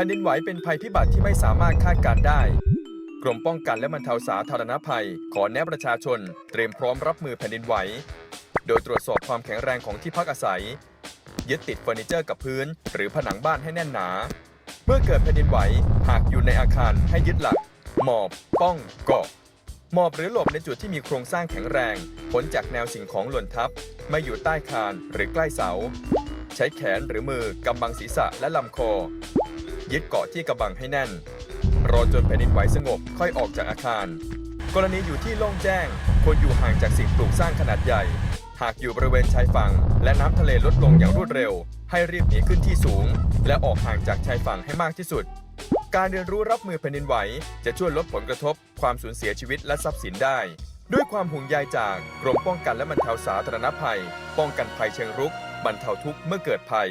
ผ่นดินไหวเป็นภัยพิบัติที่ไม่สามารถคาดการได้ กรมป้องกันและบรรเทาสาธารณภัย ขอแนะประชาชน เตรียมพร้อมรับมือแผ่นดินไหว โดยตรวจสอบความแข็งแรงของที่พักอาศัย ยึดติดเฟอร์นิเจอร์กับพื้น หรือผนังบ้านให้แน่นหนา เมื่อเกิดแผ่นดินไหว หากอยู่ในอาคารให้ยึดหลัก หมอบ ป้อง เกาะ หมอบหรือหลบในจุดที่มีโครงสร้างแข็งแรงพ้นจากแนวสิ่งของหล่นทับ ไม่อยู่ใต้คานหรือใกล้เสา ใช้แขนหรือมือกำบังศีรษะและลำคอ ยึดเกาะที่กระบังให้แน่น รอจนแผ่นดินไหวสงบค่อยออกจากอาคาร กรณีอยู่ที่โล่งแจ้ง ควรอยู่ห่างจากสิ่งปลูกสร้างขนาดใหญ่ หากอยู่บริเวณชายฝั่ง และน้ำทะเลลดลงอย่างรวดเร็ว ให้รีบหนีขึ้นที่สูง และออกห่างจากชายฝั่งให้มากที่สุด การเรียนรู้รับมือแผ่นดินไหว จะช่วยลดผลกระทบ ความสูญเสียชีวิตและทรัพย์สินได้ด้วยความห่วงใยจากกรมป้องกันและบรรเทาสาธารณภัย ป้องกันภัยเชิงรุก บรรเทาทุกข์เมื่อเกิดภัย